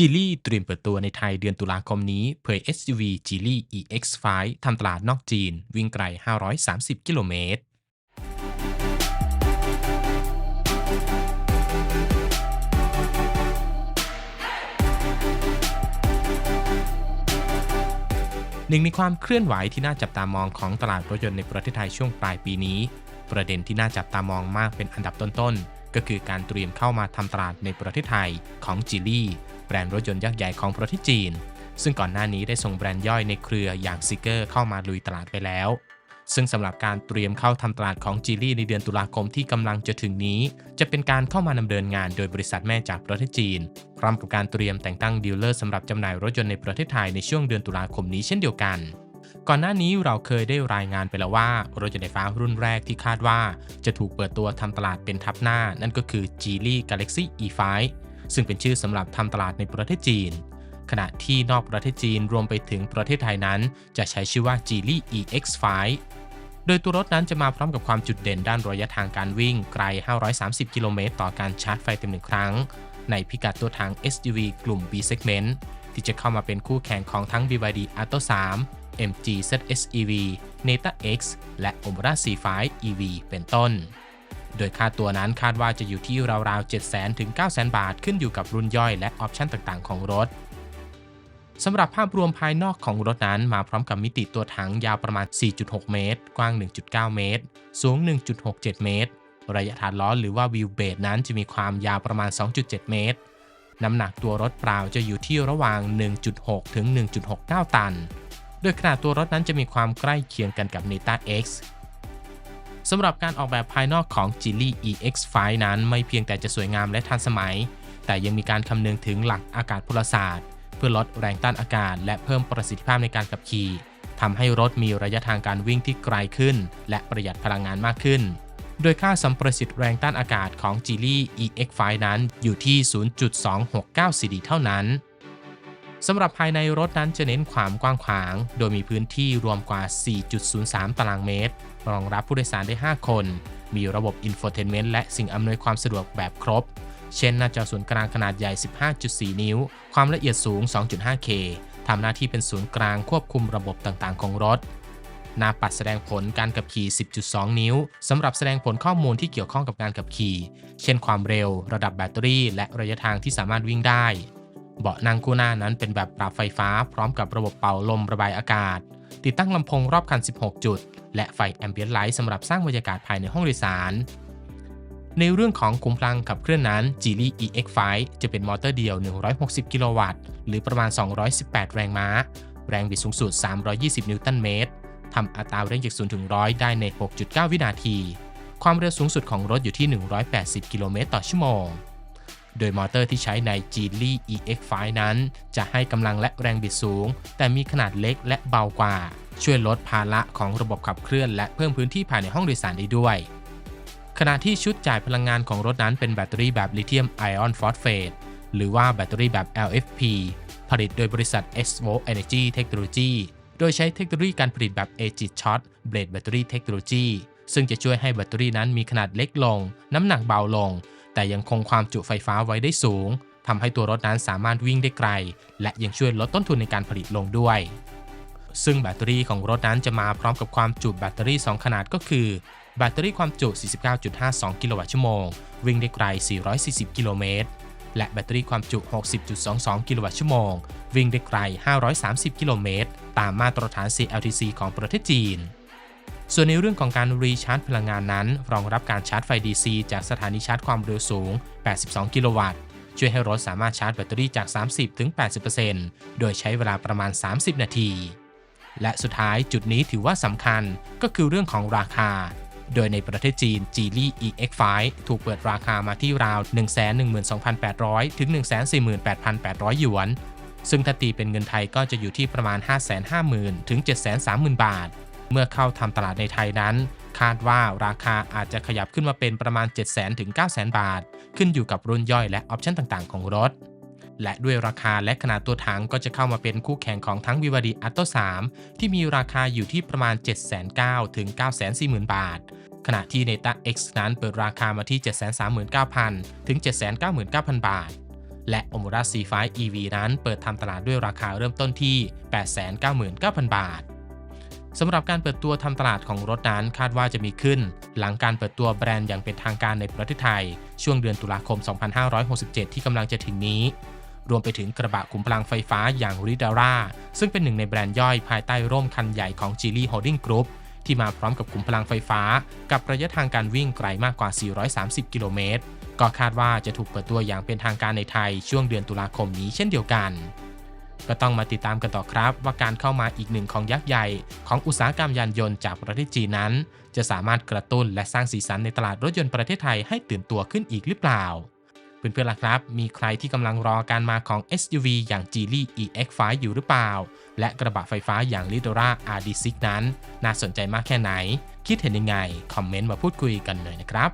จีลี่เตรียมเปิดตัวในไทยเดือนตุลาคมนี้เผย SUV จีลี่ EX5 ทำตลาดนอกจีน วิ่งไกล 530 กิโลเมตร หนึ่งในความเคลื่อนไหวที่น่าจับตามองของตลาดรถยนต์ในประเทศไทยช่วงปลายปีนี้ ประเด็นที่น่าจับตามองมากเป็นอันดับต้นๆ ก็คือการเตรียมเข้ามาทำตลาดในประเทศไทยของจีลี่ แบรนด์รถยนต์ยักษ์ใหญ่ของประเทศจีน ซึ่งก่อนหน้านี้ได้ส่งแบรนด์ย่อยในเครืออย่างซิเกอร์เข้ามาลุยตลาดไปแล้ว ซึ่งสำหรับการเตรียมเข้าทำตลาดของจีลี่ในเดือนตุลาคมที่กำลังจะถึงนี้ จะเป็นการเข้ามาดำเนินงานโดยบริษัทแม่จากประเทศจีน พร้อมกับการเตรียมแต่งตั้งดีลเลอร์สำหรับจำหน่ายรถยนต์ในประเทศไทยในช่วงเดือนตุลาคมนี้เช่นเดียวกันก่อนหน้านี้เราเคยได้รายงานไปแล้วว่ารถยนต์ไฟฟ้ารุ่นแรกที่คาดว่า จะถูกเปิดตัวทำตลาดเป็นทับหน้า นั่นก็คือ Geely Galaxy E5 ซึ่งเป็นชื่อสำหรับทำตลาดในประเทศจีน ขณะที่นอกประเทศจีนรวมไปถึงประเทศไทยนั้น จะใช้ชื่อว่า Geely EX5 โดยตัวรถนั้นจะมาพร้อมกับความจุดเด่นด้านระยะทางการวิ่งไกล 530 กิโลเมตรต่อการชาร์จไฟเต็มหนึ่งครั้ง ในพิกัดตัวทาง SUV กลุ่ม B segment ที่จะเข้ามาเป็นคู่แข่งของทั้ง BYD Atto 3 MG ZS EV Neta X และ Omra C5 EV เป็นต้น โดยค่าตัวนั้นคาดว่าจะอยู่ที่ราวๆ 700,000ถึง900,000 บาทขึ้นอยู่กับรุ่นย่อยและออปชันต่างๆ ของรถสำหรับภาพรวมภายนอกของรถนั้นมาพร้อมกับมิติตัวถังยาวประมาณ 4.6 เมตร กว้าง 1.9 เมตร สูง 1.67 เมตร ระยะฐานล้อหรือว่าวิวเบสนั้นจะมีความยาวประมาณ 2.7 เมตร น้ำหนักตัวรถเปล่าจะอยู่ที่ระหว่าง 1.6 ถึง 1.69 ตัน โดยขนาดตัวรถนั้นจะมีความใกล้เคียงกันกับ Neta X สำหรับการออกแบบภายนอกของ Geely EX5 นั้นไม่เพียงแต่จะสวยงามและทันสมัย แต่ยังมีการคำนึงถึงหลักอากาศพลศาสตร์ เพื่อลดแรงต้านอากาศ และเพิ่มประสิทธิภาพในการขับขี่ทำให้รถมีระยะทางการวิ่งที่ไกลขึ้น และประหยัดพลังงานมากขึ้น โดยค่าสัมประสิทธิ์แรงต้านอากาศของ Geely EX5 นั้นอยู่ที่ 0.269 CD เท่านั้น สำหรับภายในรถนั้นจะเน้นความกว้างขวาง โดยมีพื้นที่รวมกว่า 4.03 ตารางเมตร รองรับผู้โดยสารได้ 5 คน มีระบบอินโฟเทนเมนต์และสิ่งอำนวยความสะดวกแบบครบ เช่นหน้าจอศูนกลางขนาดใหญ่ 15.4 นิ้ว ความละเอียดสูง 2.5K ทำหน้าที่เป็นศูนย์กลางควบคุมระบบต่างๆ ของรถ หน้าปัดแสดงผลการขับขี่ 10.2 นิ้ว สำหรับแสดงผลข้อมูลที่เกี่ยวข้องกับการขับขี่ เช่นความเร็ว ระดับแบตเตอรี่ และระยะทางที่สามารถวิ่งได้ เบาะนั่งคู่หน้านั้นเป็นแบบปรับไฟฟ้าพร้อมกับระบบเป่าลมระบายอากาศ ติดตั้งลำโพงรอบคัน 16 จุด และไฟแอมเบียนไลท์สำหรับสร้างบรรยากาศภายในห้องโดยสาร ในเรื่องของขุมพลังขับเคลื่อนนั้น Geely EX5 จะเป็นมอเตอร์เดียว 160 กิโลวัตต์ หรือประมาณ 218 แรงม้า แรงบิดสูงสุด 320 นิวตันเมตรทำอัตราเร่งจาก0ถึง100 ได้ใน 6.9 วินาที ความเร็วสูงสุดของรถอยู่ที่ 180 กิโลเมตรต่อชั่วโมง โดยมอเตอร์ที่ใช้ใน Geely EX5 นั้น จะให้กำลังและแรงบิดสูง แต่มีขนาดเล็กและเบากว่า ช่วยลดภาระของระบบขับเคลื่อนและเพิ่มพื้นที่ภายในห้องโดยสารได้ด้วยขณะที่ชุดจ่ายพลังงานของรถนั้นเป็นแบตเตอรี่แบบลิเธียมไอออนฟอสเฟตหรือว่าแบตเตอรี่แบบ LFP ผลิตโดยบริษัท SVO Energy Technology โดยใช้เทคโนโลยีการผลิตแบบ Agit Shot Blade Battery Technology ซึ่งจะช่วยให้แบตเตอรี่นั้นมีขนาดเล็กลง น้ำหนักเบาลง แต่ยังคงความจุไฟฟ้าไว้ได้สูงทำให้ตัวรถนั้นสามารถวิ่งได้ไกล และยังช่วยลดต้นทุนในการผลิตลงด้วย ซึ่งแบตเตอรี่ของรถนั้นจะมาพร้อมกับความจุแบตเตอรี่ 2 ขนาดก็คือ แบตเตอรี่ความจุ 49.52 กิโลวัตต์ชั่วโมง วิ่งได้ไกล 440 กิโลเมตร และแบตเตอรี่ความจุ 60.22 กิโลวัตต์ชั่วโมง วิ่งได้ไกล 530 กิโลเมตร ตามมาตรฐาน CLTC ของประเทศจีน ส่วนในเรื่องของการรีชาร์จพลังงานนั้น รองรับการชาร์จไฟ DC จากสถานีชาร์จความเร็วสูง 82 กิโลวัตต์ ช่วยให้รถสามารถชาร์จแบตเตอรี่จาก 30-80%โดยใช้เวลาประมาณ 30 นาที และสุดท้ายจุดนี้ถือว่าสำคัญก็คือเรื่องของราคา โดยในประเทศจีน Geely EX5 ถูกเปิดราคามาที่ราว 112,800 ถึง 148,800 หยวน ซึ่งถ้าตีเป็นเงินไทยก็จะอยู่ที่ประมาณ 550,000 ถึง 730,000 บาท เมื่อเข้าทำตลาดในไทยนั้น คาดว่าราคาอาจจะขยับขึ้นมาเป็นประมาณ700,000ถึง900,000 บาท ขึ้นอยู่กับรุ่นย่อยและออปชันต่างๆ ของรถ และด้วยราคาและขนาดตัวถังก็จะเข้ามาเป็นคู่แข่งของทั้ง Vivaldi Atto 3ที่มีราคาอยู่ที่ประมาณ 790,000ถึง940,000 บาท ขณะที่ Neta X นั้นเปิดราคามาที่ 739,000 ถึง 799,000 บาทและ o m u r a C5 EV นั้นเปิดทำตลาดด้วยราคาเริ่มต้นที่ 899,000 บาท สำหรับการเปิดตัวทำตลาดของรถนั้นคาดว่าจะมีขึ้น หลังการเปิดตัวแบรนด์อย่างเป็นทางการในประเทศไทย ช่วงเดือนตุลาคม 2567 ที่กำลังจะถึงนี้ รวมไปถึงกระบะขุมพลังไฟฟ้าอย่าง r i d a r a ซึ่งเป็นหนึ่งในแบรนด์ย่อยภายใต้ร่มคันใหญ่ของ g e l y Holding Group ที่มาพร้อมกับขุมพลังไฟฟ้า กับระยะทางการวิ่งไกลมากกว่า 430 กิโลเมตรก็คาดว่าจะถูกเปิดตัวอย่างเป็นทางการในไทยช่วงเดือนตุลาคมนี้เช่นเดียวกัน ก็ต้องมาติดตามกันต่อครับ ว่าการเข้ามาอีกหนึ่งของยักษ์ใหญ่ ของอุตสาหกรรมยานยนต์จากประเทศจีนนั้น จะสามารถกระตุ้นและสร้างสีสันในตลาดรถยนต์ประเทศไทยให้ตื่นตัวขึ้นอีกหรือเปล่าเพื่อนๆล่ะครับ มีใครที่กำลังรอการมาของ SUV อย่าง Geely EX5 อยู่หรือเปล่า และกระบะไฟฟ้าอย่าง l i d o r a RD6 นั้น น่าสนใจมากแค่ไหน คิดเห็นยังไง คอมเมนต์มาพูดคุยกันหน่อยนะครับ